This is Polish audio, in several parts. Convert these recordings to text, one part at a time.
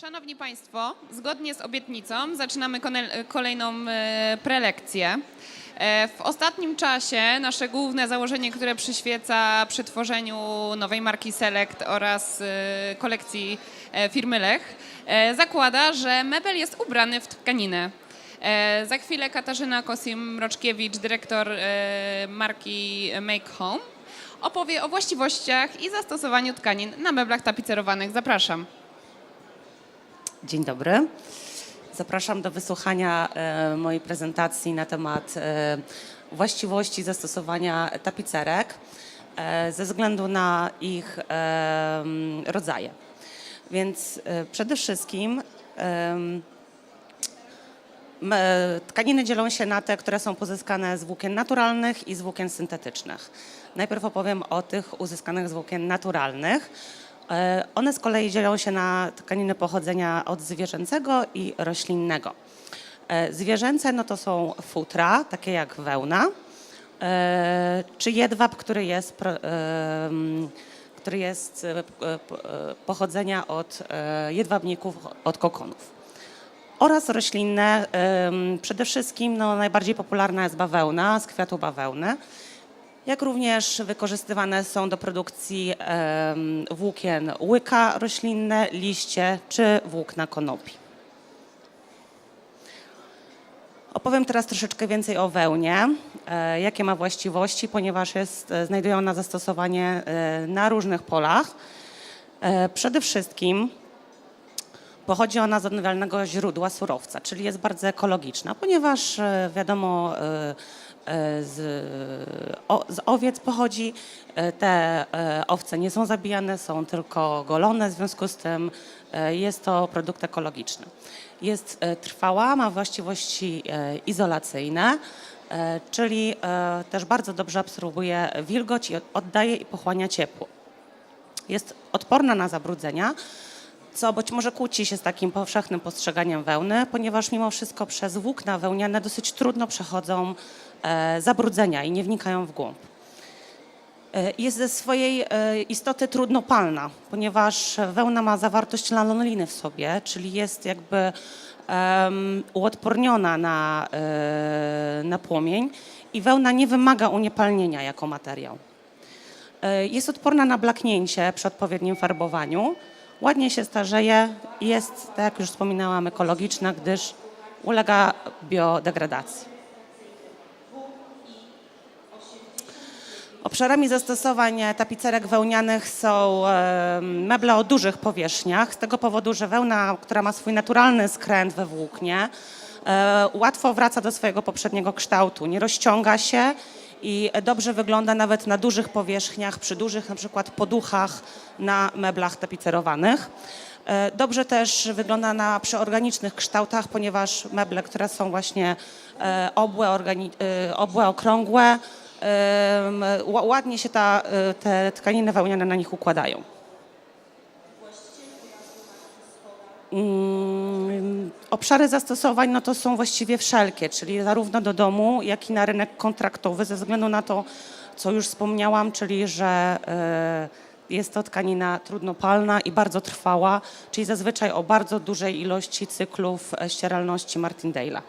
Szanowni Państwo, zgodnie z obietnicą zaczynamy kolejną e, prelekcję. E, W ostatnim czasie nasze główne założenie, które przyświeca przy tworzeniu nowej marki Select oraz e, kolekcji firmy Lech, zakłada, że mebel jest ubrany w tkaninę. Za chwilę Katarzyna Kosim-Mroczkiewicz, dyrektor marki Make Home, opowie o właściwościach i zastosowaniu tkanin na meblach tapicerowanych. Zapraszam. Dzień dobry. Zapraszam do wysłuchania e, mojej prezentacji na temat e, właściwości zastosowania tapicerek e, ze względu na ich rodzaje. Więc przede wszystkim Tkaniny dzielą się na te, które są pozyskane z włókien naturalnych i z włókien syntetycznych. Najpierw opowiem o tych uzyskanych z włókien naturalnych. E, One z kolei dzielą się na tkaniny pochodzenia od zwierzęcego i roślinnego. E, Zwierzęce no to są futra, takie jak wełna, e, czy jedwab, który jest, który jest pochodzenia od jedwabników, od kokonów oraz roślinne. Przede wszystkim no, najbardziej popularna jest bawełna z kwiatu bawełny, jak również wykorzystywane są do produkcji włókien łyka roślinne, liście czy włókna konopi. Opowiem teraz troszeczkę więcej o wełnie, e, jakie ma właściwości, ponieważ jest, e, znajduje ona zastosowanie e, na różnych polach. Przede wszystkim Pochodzi ona z odnawialnego źródła surowca, czyli jest bardzo ekologiczna, ponieważ wiadomo, z, o, z owiec pochodzi. E, Te e, owce nie są zabijane, są tylko golone, w związku z tym e, jest to produkt ekologiczny. Jest e, trwała, ma właściwości e, izolacyjne, e, czyli e, też bardzo dobrze absorbuje wilgoć i oddaje i pochłania ciepło. Jest odporna na zabrudzenia, co być może kłóci się z takim powszechnym postrzeganiem wełny, ponieważ mimo wszystko przez włókna wełniane dosyć trudno przechodzą e, zabrudzenia i nie wnikają w głąb. E, Jest ze swojej e, istoty trudnopalna, ponieważ wełna ma zawartość lanoliny w sobie, czyli jest jakby em, uodporniona na, na płomień i wełna nie wymaga uniepalnienia jako materiał. Jest odporna na blaknięcie przy odpowiednim farbowaniu. Ładnie się starzeje jest, tak jak już wspominałam, ekologiczna, gdyż ulega biodegradacji. Obszarami zastosowań tapicerek wełnianych są meble o dużych powierzchniach, z tego powodu, że wełna, która ma swój naturalny skręt we włóknie, e, łatwo wraca do swojego poprzedniego kształtu, nie rozciąga się i dobrze wygląda nawet na dużych powierzchniach, przy dużych na przykład poduchach na meblach tapicerowanych. E, Dobrze też wygląda na przy organicznych kształtach, ponieważ meble, które są właśnie e, obłe, e, obłe okrągłe, ładnie się ta, te tkaniny wełniane na nich układają. Mm, Obszary zastosowań no to są właściwie wszelkie, czyli zarówno do domu, jak i na rynek kontraktowy, ze względu na to, co już wspomniałam, czyli że e, jest to tkanina trudnopalna i bardzo trwała, czyli zazwyczaj o bardzo dużej ilości cyklów e, ścieralności Martindale'a.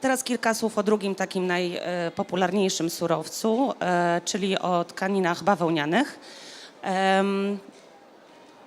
Teraz kilka słów o drugim takim najpopularniejszym surowcu, e, czyli o tkaninach bawełnianych.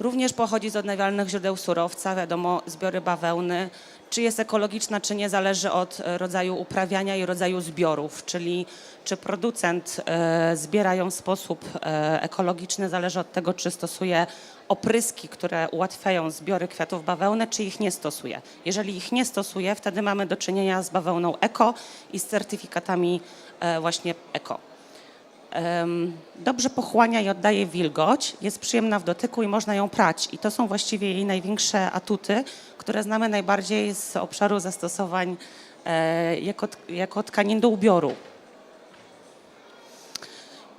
Również pochodzi z odnawialnych źródeł surowca, wiadomo, zbiory bawełny. Czy jest ekologiczna, czy nie, zależy od e, rodzaju uprawiania i rodzaju zbiorów, czyli czy producent e, zbiera ją w sposób e, ekologiczny, zależy od tego, czy stosuje opryski, które ułatwiają zbiory kwiatów bawełny, czy ich nie stosuje. Jeżeli ich nie stosuje, wtedy mamy do czynienia z bawełną eko i z certyfikatami właśnie eko. Dobrze pochłania i oddaje wilgoć, jest przyjemna w dotyku i można ją prać. I to są właściwie jej największe atuty, które znamy najbardziej z obszaru zastosowań e, jako, jako tkanin do ubioru.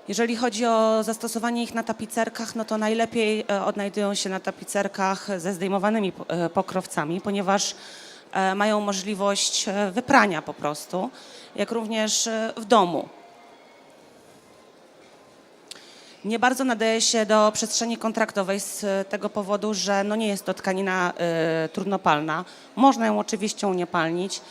Jeżeli chodzi o zastosowanie ich na tapicerkach, no to najlepiej e, odnajdują się na tapicerkach ze zdejmowanymi e, pokrowcami, ponieważ mają możliwość wyprania po prostu, jak również w domu. Nie bardzo nadaje się do przestrzeni kontraktowej z e, tego powodu, że no nie jest to tkanina e, trudnopalna. Można ją oczywiście uniepalnić.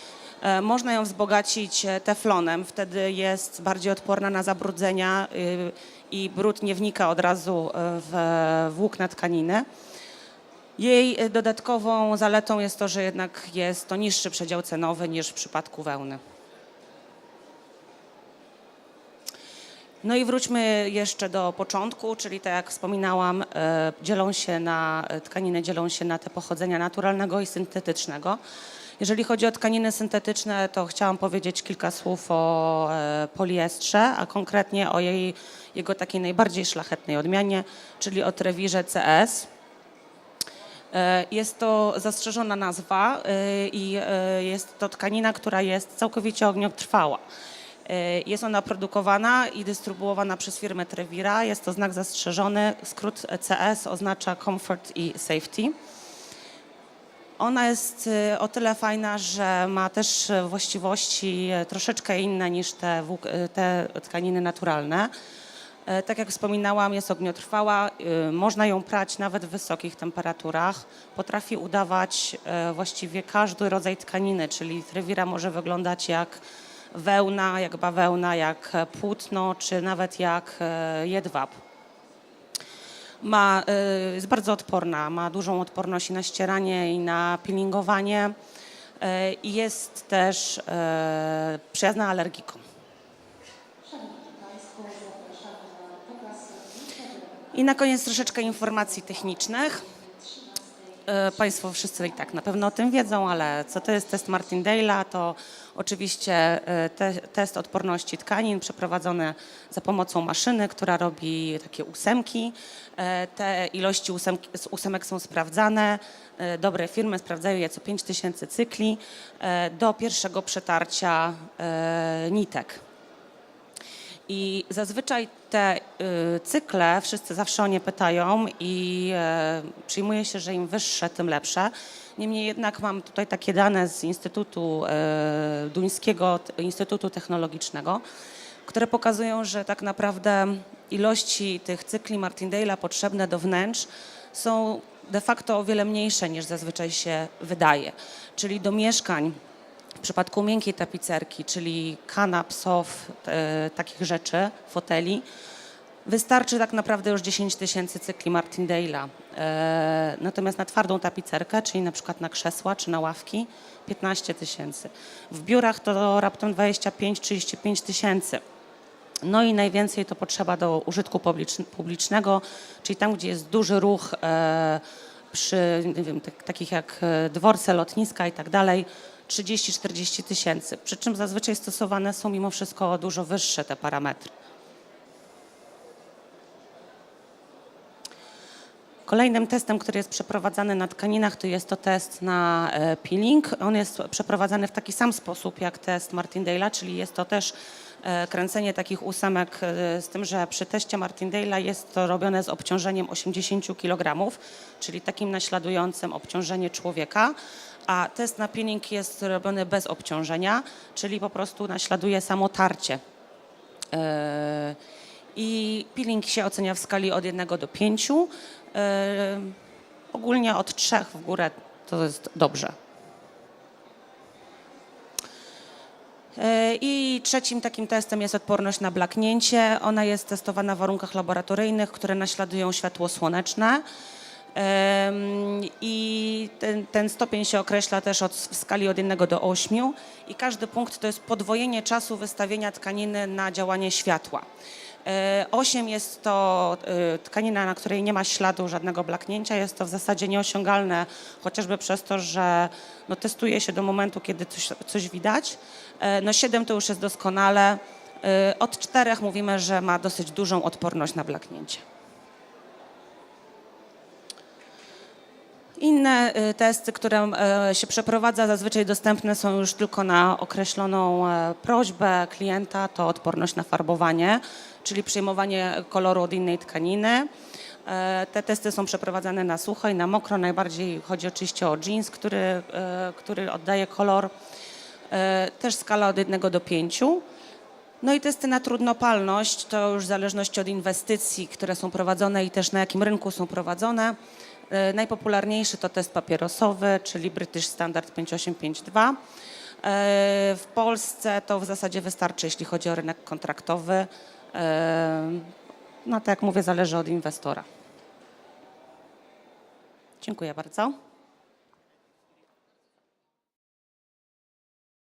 E, Można ją wzbogacić teflonem, wtedy jest bardziej odporna na zabrudzenia y, i brud nie wnika od razu w włókna tkaniny. Jej dodatkową zaletą jest to, że jednak jest to niższy przedział cenowy niż w przypadku wełny. No i wróćmy jeszcze do początku, czyli tak jak wspominałam, e, dzielą się na, e, tkaniny dzielą się na te pochodzenia naturalnego i syntetycznego. Jeżeli chodzi o tkaniny syntetyczne, to chciałam powiedzieć kilka słów o e, poliestrze, a konkretnie o jej, jego takiej najbardziej szlachetnej odmianie, czyli o trewirze CS. Jest to zastrzeżona nazwa i jest to tkanina, która jest całkowicie ogniotrwała. E, Jest ona produkowana i dystrybuowana przez firmę Trevira. Jest to znak zastrzeżony. Skrót CS oznacza Comfort i Safety. Ona jest e, o tyle fajna, że ma też e, właściwości troszeczkę inne niż te, te tkaniny naturalne. Tak jak wspominałam, jest ogniotrwała, można ją prać nawet w wysokich temperaturach. Potrafi udawać właściwie każdy rodzaj tkaniny, czyli trewira może wyglądać jak wełna, jak bawełna, jak e, płótno, czy nawet jak e, jedwab. Ma, y, jest bardzo odporna, ma dużą odporność i na ścieranie i na peelingowanie e, i jest też e, przyjazna alergikom. I na koniec troszeczkę informacji technicznych. E, Państwo wszyscy i tak na pewno o tym wiedzą, ale co to jest test Martindale'a? To oczywiście e, te, test odporności tkanin przeprowadzony za pomocą maszyny, która robi takie ósemki. E, Te ilości ósemki, ósemek są sprawdzane. Dobre firmy sprawdzają je co 5000 cykli do pierwszego przetarcia nitek. I zazwyczaj te y, cykle, wszyscy zawsze o nie pytają i e, przyjmuje się, że im wyższe, tym lepsze. Niemniej jednak mam tutaj takie dane z Instytutu e, Duńskiego Instytutu Technologicznego, które pokazują, że tak naprawdę ilości tych cykli Martindale'a potrzebne do wnętrz są de facto o wiele mniejsze niż zazwyczaj się wydaje. Czyli do mieszkań w przypadku miękkiej tapicerki, czyli kanap, sof, e, takich rzeczy, foteli, wystarczy tak naprawdę już 10 tysięcy cykli Martindale'a. E, natomiast na twardą tapicerkę, czyli na przykład na krzesła czy na ławki, 15 tysięcy. W biurach to raptem 25-35 tysięcy. No i najwięcej to potrzeba do użytku publiczn- publicznego, czyli tam, gdzie jest duży ruch e, przy wiem, tak, takich jak e, dworce, lotniska i tak dalej, 30-40 tysięcy. Przy czym zazwyczaj stosowane są mimo wszystko dużo wyższe te parametry. Kolejnym testem, który jest przeprowadzany na tkaninach, to jest to test na e, peeling. On jest przeprowadzany w taki sam sposób jak test Martindale'a, czyli jest to też e, kręcenie takich ósemek, e, z tym, że przy teście Martindale'a jest to robione z obciążeniem 80 kg, czyli takim naśladującym obciążenie człowieka, a test na peeling jest robiony bez obciążenia, czyli po prostu naśladuje samo tarcie. E, I peeling się ocenia w skali od 1 do 5. E, Ogólnie od 3 w górę to jest dobrze. E, I trzecim takim testem jest odporność na blaknięcie. Ona jest testowana w warunkach laboratoryjnych, które naśladują światło słoneczne. I ten, ten stopień się określa też od, w skali od 1 do 8 i każdy punkt to jest podwojenie czasu wystawienia tkaniny na działanie światła. E, 8 jest to e, tkanina, na której nie ma śladu żadnego blaknięcia. Jest to w zasadzie nieosiągalne, chociażby przez to, że no, testuje się do momentu, kiedy coś, coś widać. E, No 7 to już jest doskonale. E, Od 4 mówimy, że ma dosyć dużą odporność na blaknięcie. Inne y, testy, które e, się przeprowadza, zazwyczaj dostępne są już tylko na określoną e, prośbę klienta, to odporność na farbowanie, czyli przyjmowanie koloru od innej tkaniny. E, Te testy są przeprowadzane na sucho i na mokro. Najbardziej chodzi oczywiście o jeans, który, który oddaje kolor. Też skala od 1 do 5. No i testy na trudnopalność to już w zależności od inwestycji, które są prowadzone i też na jakim rynku są prowadzone. E, Najpopularniejszy to test papierosowy, czyli British Standard 5852. E, W Polsce to w zasadzie wystarczy, jeśli chodzi o rynek kontraktowy. E, No tak jak mówię, zależy od inwestora. Dziękuję bardzo.